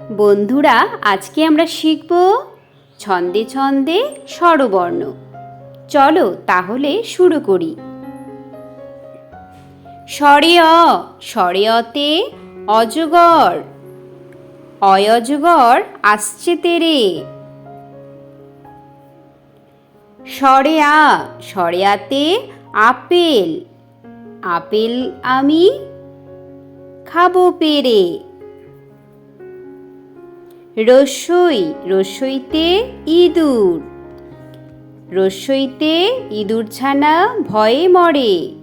বন্ধুরা, আজকে আমরা শিখব ছন্দে ছন্দে স্বরবর্ণ। চলো তাহলে শুরু করি। স্বরে অ, স্বরে অতে অজগর। অয়জগর আসছে তেরে। স্বরে আ, স্বরে আতে আপেল। আপেল আমি খাব পেরে। রসই, রসইতে ইঁদুর। রসইতে ইঁদুর ছানা ভয়ে মরে।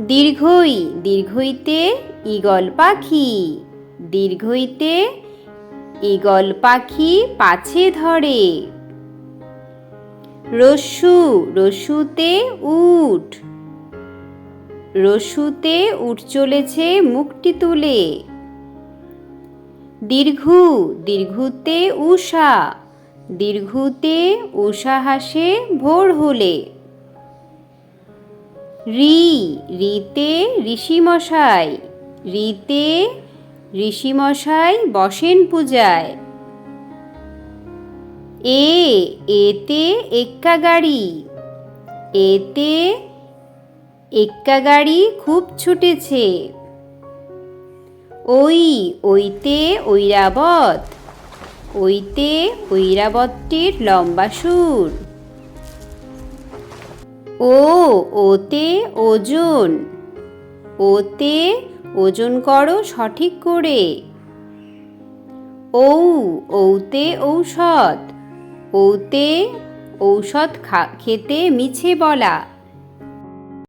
দীর্ঘই, দীর্ঘইতে ঈগল পাখি। দীর্ঘইতে ঈগল পাখি পাছে ধরে। রসু, রসুতে উট। রসুতে উঠ চলেছে মুখটি তুলে। দীর্ঘু, দীর্ঘুতে উষা দীর্ঘুতে উষা হাসে ভোর হলে। রি, রিতে ঋষিমশাই রিতে ঋষিমশাই বসেন পূজায়। এ, এতে এক্কা গাড়ি এতে এক্কা গাড়ি খুব ছুটেছে। ওই, ওইতে ঐরাবত। ওইতে ঐরাবতটির লম্বা সুর। ও, ওতে ওজন। ওতে ওজন করো সঠিক করে। ঔ, ঔতে ঔষধ। ঔতে ঔষধ খেতে মিছে বলা।